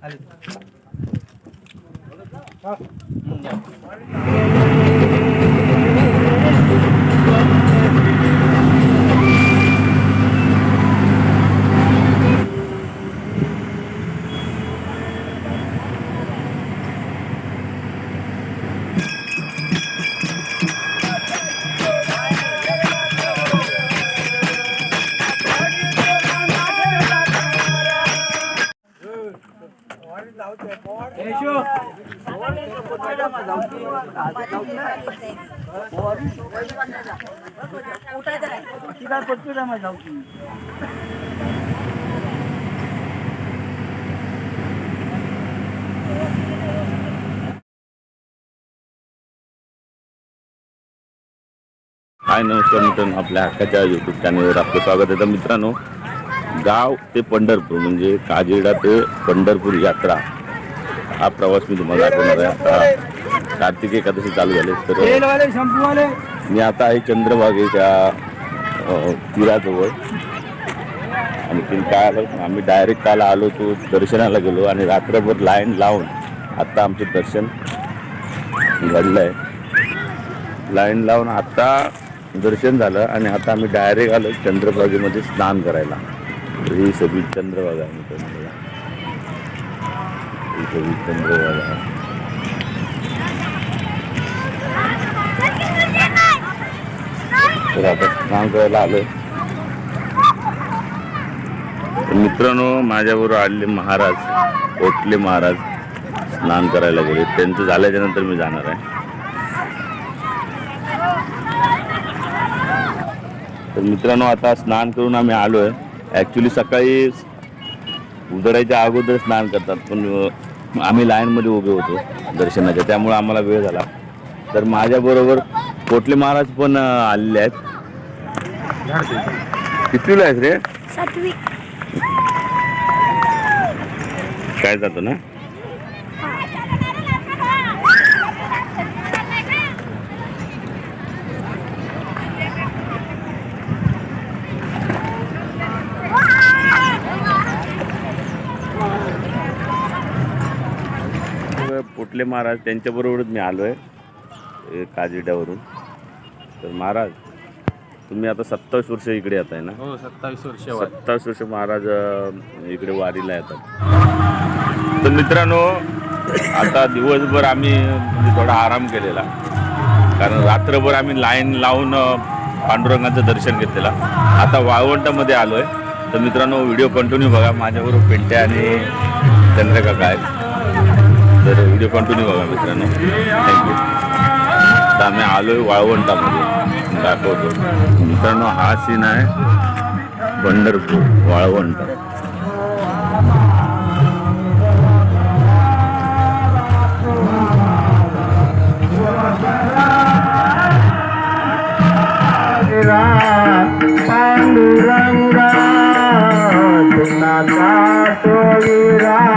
હાલી. हाय नमस्कार मित्रांनो आपल्या हक्काच्या युट्यूब चॅनलवर आपलं स्वागत आहे. तर मित्रांनो गाव ते पंढरपूर म्हणजे काजिरडा ते पंढरपूर यात्रा. हा प्रवास मी तुम्हाला दाखवणार आहे. आता कार्तिक एकादशी चालू झाले तर मी आता आहे चंद्रभागेच्या तीराजवळ. आणि काय आलं? आम्ही डायरेक्ट काल आलो तो दर्शनाला गेलो आणि रात्रभर लाईन लावून आत्ता आमचं दर्शन घडलं आहे लाईन लावून आत्ता दर्शन झालं आणि आता आम्ही डायरेक्ट आलो चंद्रभागेमध्ये स्नान करायला. ही सगळी चंद्रभागा आहे मित्रांनो ही सगळी चंद्रभागा आहे. तर आता स्नान करायला आलोय. तर मित्रांनो माझ्याबरोबर आलेले महाराज ओटले महाराज स्नान करायला गेले. त्यांचं झाल्याच्यानंतर मी जाणार आहे. तर मित्रांनो आता स्नान करून आम्ही आलो आहे ॲक्च्युली सकाळी उतरायच्या अगोदर स्नान करतात. पण आम्ही लाईनमध्ये उभे होतो दर्शनाच्या. त्यामुळे आम्हाला वेळ झाला. तर माझ्याबरोबर कोटले महाराज पण आलेले आहेत. कितवीला आहेत रे? सातवी. काय जातो ना? पोटले महाराज त्यांच्याबरोबरच मी आलो आहे काजिड्यावरून तर महाराज तुम्ही आता सत्तावीस वर्ष इकडे येत आहे ना? हो सत्तावीस वर्ष. सत्तावीस वर्ष महाराज इकडे वारीला येतात. तर मित्रांनो आता दिवसभर आम्ही म्हणजे थोडा आराम केलेला. कारण रात्रभर आम्ही लाईन लावून पांडुरंगाचं दर्शन घेतलेला. आता वाळवंटामध्ये आलो आहे तर मित्रांनो व्हिडिओ कंटिन्यू बघा. माझ्याबरोबर पेंट्या आणि चंद्रकाका आहेत. तर व्हिडिओ कंटिन्यू बघा मित्रांनो. थँक्यू तर आम्ही आलो आहे वाळवंटामध्ये. दाखवतो. मित्रांनो हा सीन आहे पंढरपूर वाळवंट. पांडुरंगा तुनाचा टोळीरा पांडुरंगा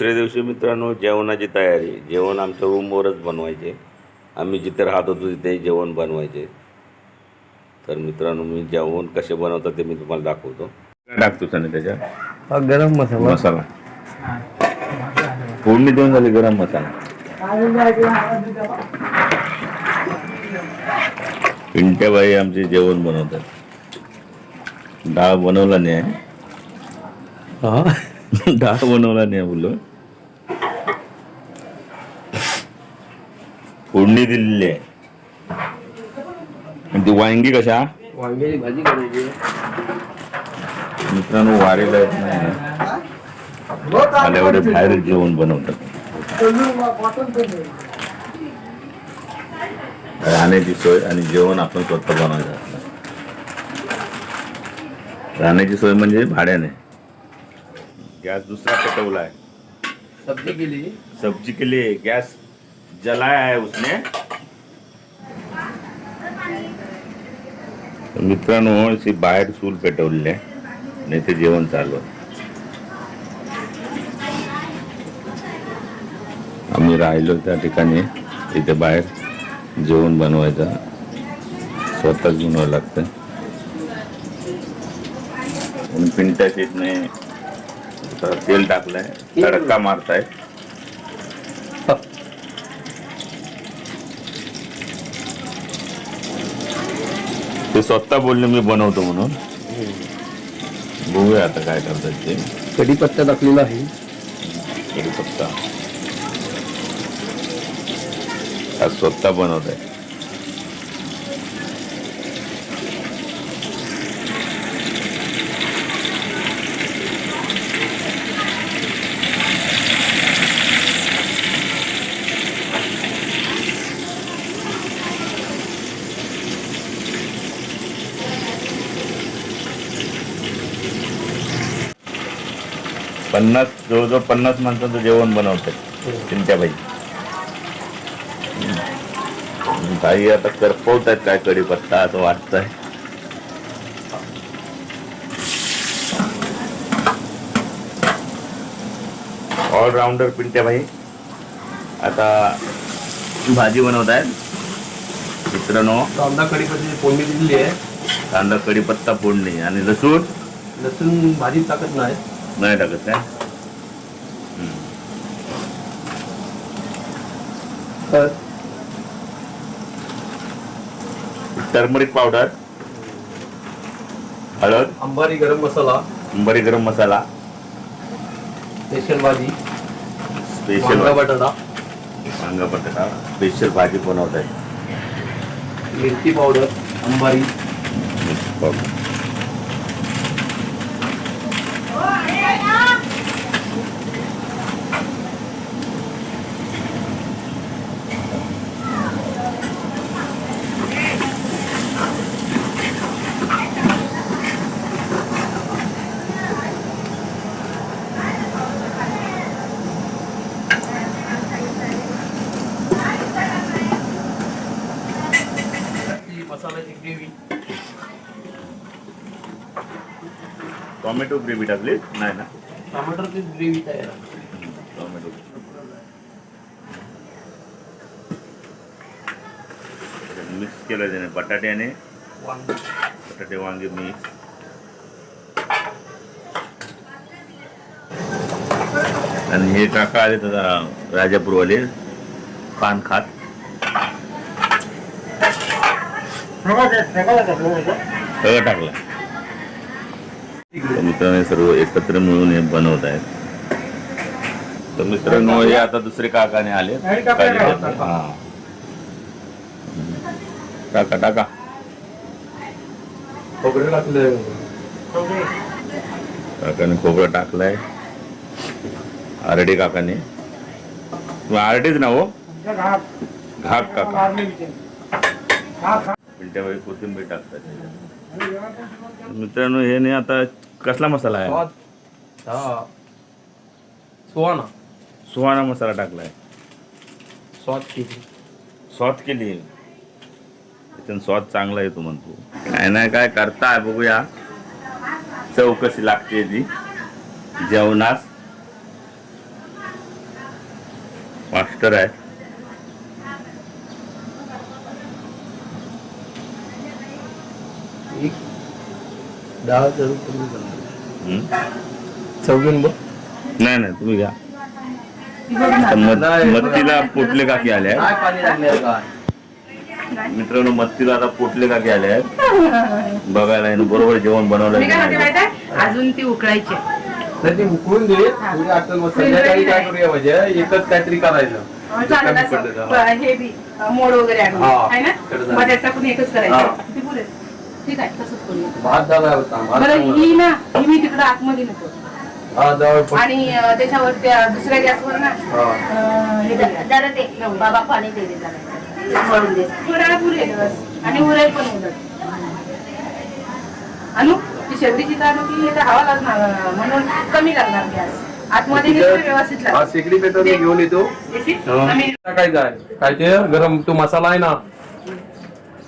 दुसऱ्या दिवशी मित्रांनो जेवणाची तयारी. जेवण आमच्या रूमवरच बनवायचे. आम्ही जिथे राहत होतो तिथे जेवण बनवायचे. तर मित्रांनो मी जेवण कसे बनवतात ते मी तुम्हाला दाखवतो. काय टाकतो त्याने त्याच्या गरम मसाला. मसाला. फोडणी देऊन झाली गरम मसाला. पिंट्याबाई आमचे जेवण बनवतात. डाळ बनवला नाही. आहे. डाळ बनवला नाही बोललो. फोडणी दिलेली आहे. आणि ती वांगी कशा? वांग्याची भाजी करायची. मित्रांनो वारेला येत नाही. एवढे बाहेर जेवण बनवतात. राहण्याची सोय आणि जेवण आपण स्वतः बनवायचं राहण्याची सोय म्हणजे भाड्याने. गॅस दुसरा पेटवला आहे सब्जी केली. सब्जी के लिए गैस जलाया है उसने। मित्रांनो अशी बाहेर चूल पेटवलेली आहे आणि ते जेवण चालू आम्ही राहिलो त्या ठिकाणी तिथे बाहेर जेवण बनवायचं. स्वतःच बनवावं लागतं. पिंट्या तेल टाकलंय तडका मारताय ते स्वतः बोलले मी बनवतो म्हणून. बघूया आता काय करतात ते. कढीपत्ता टाकलेला आहे. कढीपत्ता. आज स्वतः बनवत आहे पन्नास जवळजवळ पन्नास माणसाचं जेवण बनवतात चिंत्याबाई. ताई आता करपवत आहेत काय कढीपत्ता असं वाटतंय. ऑलराऊंडर पिंट्याबाई आता भाजी बनवत आहेत मित्रांनो कांदा कढीपत्त्याची फोडणी दिलेली आहे. कांदा कढीपत्ता फोडणी आणि लसूण. लसूण भाजीत टाकत नाही. नाही टाकत काय टर्मरिक पावडर हळद अंबारी गरम मसाला अंबरी गरम मसाला स्पेशल भाजी स्पेशल वांगा बटाटा. वांगा बटाटा स्पेशल भाजी बनवत आहे मिरची पावडर अंबारी. ती मसाल्याची ग्रेव्ही. टोमॅटो ग्रेव्ही टाकली? नाही ना? टमाटरची ग्रेव्ही तयार आहे. टोमॅटो. मिक्स केलं त्याने बटाटे आणि वांगी. बटाटे वांगे मिक्स. आणि हे काका आले तर राजापूरवाले. पान खात. सगळं टाकलं. मित्रांनो सर्व एकत्र मिळून हे बनवत आहेत. तर मित्रांनो हे आता दुसरे काकाने आले. हा. टाका टाका. खोबरं टाकलं काकाने खोबरं टाकलंय. आरडी काकाने. आरडीच ना हो? घाक काका. पिंट्याबाई कोथिंबीर टाकतात. मित्रांनो हे नाही आता कसला मसाला आहे? हा. सुहाना. सुहाणा मसाला टाकलाय. स्वाद केली. स्वाद केली. त्याच्यानं स्वाद चांगला येतो म्हणतो. काय नाही काय करताय बघूया. चव कशी लागते ती. जेवणास. मास्टर आहे. एक डाळ जरूर तुम्ही बनवा. हम्म? चौघीन बघ नाही नाही तुम्ही घ्या मत- मत्तीला पोटले काकी आले आहेत काय पाणी टाकलं काय मित्रांनो मत्तीला आता पोटले काकी आले आहेत बघायला बरोबर जेवण बनवलं मी काय म्हणते माहिती आहे? अजून ती उकळायची आहे. तर ती उकळून दे तुम्ही आता मग संध्याकाळी काय करूया म्हणजे एकच काहीतरी करायचं चालेल कमी असं. हे बी अं, मोड वगैरे आणून हा. आहे ना कडधान्य. बटाटा टाकून एकच हा. करायचं? ठीक आहे तसंच करूया भात झाला होता भात बरं चांगला. ही ना ही मी तिकडं आतमध्ये नको हा जवळ पण- आणि अं, त्याच्यावर त्या दुसऱ्या गॅसवर ना हा. अं, हे करूया. जरा ते बाबा पाणी दे दे जरा मळून दे थोडा पुरेल बस. आणि उरेल पण उलट अनु ती शेवटीची की हे तर हवा लागणार म्हणून कमी लागणार गॅस आतमध्ये हे व्यवस्थित हा शेगडी पेटवून घेऊन येतो? हा. आम्ही काय जाय काय ते गरम तो मसाला आहे ना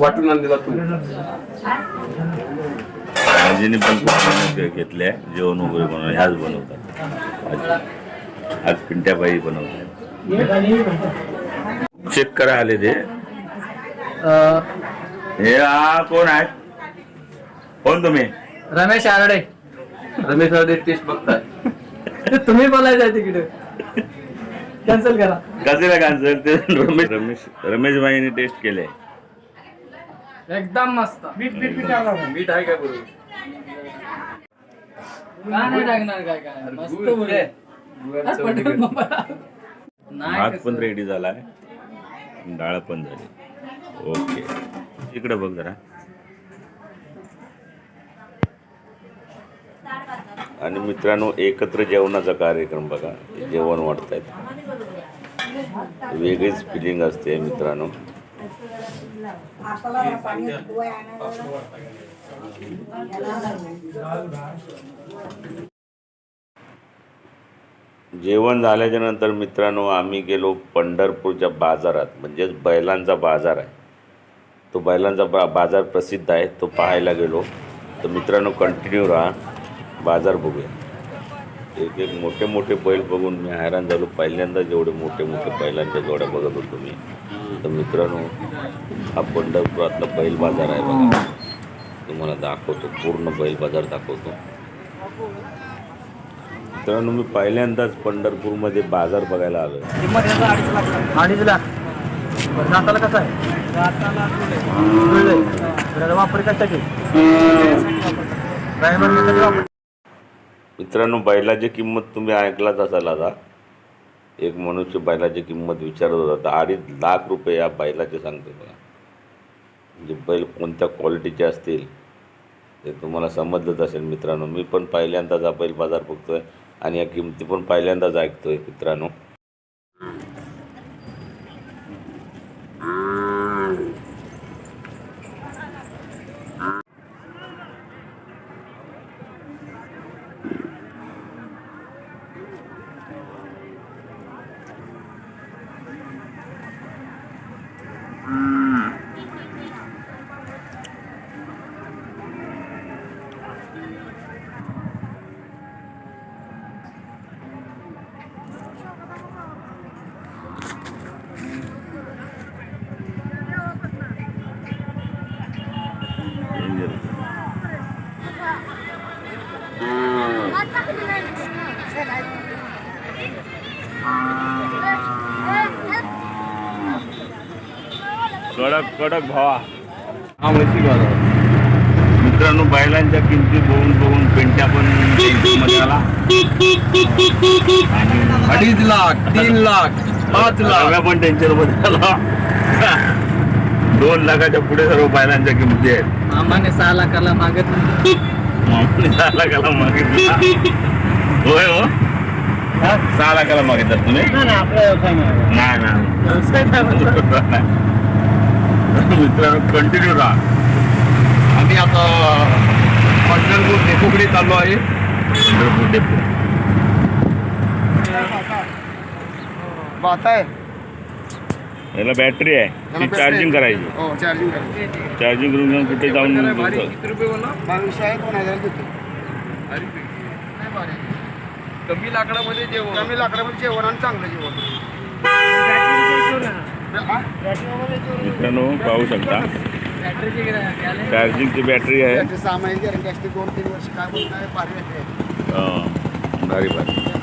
वाटून आणलेला तू. आजीने पण खूप घेतली. आहे जेवण वगैरे बनवून ह्याच बनवतात. आजी. आज पिंट्याबाई बनवतात. चेक करा आले ते. हे हा कोण आहे? कोण तुम्ही? रमेश आरडे. रमेश हळदे टेस्ट बघताय तुम्ही बोलायचं तिकडे. कॅन्सल करा. कसे कॅन्सल ते रमेश रमेश रमेश भाईने टेस्ट केले एकदम मस्त. मीठ मीठ मीठ मीठ आहे काय बरोबर का नाही टाकणार काय काय? मस्त बोलले. नाही भात. पण रेडी झालाय. डाळ पण झाली. ओके. इकडे बघ जरा. आणि मित्रांनो एकत्र जेवणाचा कार्यक्रम बघा. जेवण वाढतायत. वेगळीच फिलिंग असते मित्रांनो. जेवण झाल्याच्यानंतर मित्रांनो आम्ही गेलो पंढरपूरच्या बाजारात. म्हणजेच बैलांचा बाजार आहे. तो बैलांचा बा बाजार प्रसिद्ध आहे. तो पाहायला गेलो. तर मित्रांनो कंटिन्यू राहा. बाजार बघूया. एक एक मोठे मोठे बैल बघून मी हैराण झालो. पहिल्यांदा जेवढे मोठे मोठे बैलांच्या जोड्या बघत होतो मी. तर मित्रांनो हा पंढरपुरातला बैल बाजार आहे बघा. तुम्हाला दाखवतो पूर्ण बैल बाजार दाखवतो. मित्रांनो मी पहिल्यांदाच पंढरपूरमध्ये बाजार बघायला आलो अडीच लाख. दाताला कसं आहे? वापर मित्रांनो बैलाची किंमत तुम्ही ऐकलाच असाल आता. एक मनुष्य बैलाची किंमत विचारत होता तर अडीच लाख रुपये या बैलाचे सांगतो बघा. म्हणजे बैल कोणत्या क्वालिटीचे असतील ते तुम्हाला समजलंच असेल मित्रांनो. मी पण पहिल्यांदाच हा बैल बाजार बघतो आहे आणि या किमती पण पहिल्यांदाच ऐकतो आहे मित्रांनो. Mm-hmm. कडक कडक भावा. हा म्हैसूर बाजार मित्रांनो बैलांच्या किमती बघून बघून पेंट्या पण आणि अडीच लाख तीन लाख पाच लाख. पण टेन्शनमध्ये आला. दोन लाखाच्या पुढे सर्व बैलांच्या किमती आहेत. मामाने सहा लाखाला मागत मामाने सहा लाखाला मागितला. होय हो? सहा लाखाला मागितलं तुम्ही? नाही ना मित्रांनो कंटिन्यू राहा. आम्ही आता पंढरपूर डेपोकडे चाललो आहे. पंढरपूर डेपो. बात आहे. याला बॅटरी आहे. ती चार्जिंग करायची. हो चार्जिंग करायची. चार्जिंग करून घेऊन कुठे जाऊन किती रुपये बोला बावीसशे आहे दोन हजार देतो. कमी लाकडामध्ये जेवण. कमी लाकडामध्ये जेवण आणि चांगलं जेवण? मित्रांनो पाहू शकता. चार्जिंगची बॅटरी आहे. गॅरंटी असते दोन तीन वर्ष काय बोलत भारी भारी.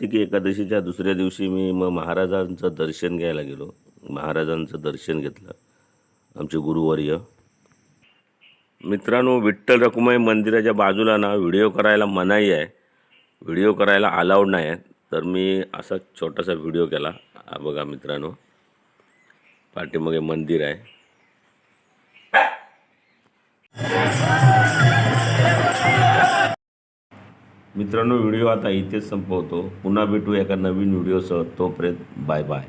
कार्तिकी एकादशीच्या दुसऱ्या दिवशी मी मग महाराजांचं दर्शन घ्यायला गेलो. महाराजांचं दर्शन घेतलं. आमचे गुरुवर्य. मित्रांनो विठ्ठल रखुमाई मंदिराच्या बाजूला ना व्हिडिओ करायला मनाई आहे. व्हिडिओ करायला अलाउड नाही आहे. तर मी असा छोटासा व्हिडिओ केला. बघा मित्रांनो. पाठीमागे मंदिर आहे. मित्रांनो व्हिडिओ आता इथेच संपवतो. पुन्हा भेटू एका नवीन व्हिडिओसह. तोपर्यंत बाय बाय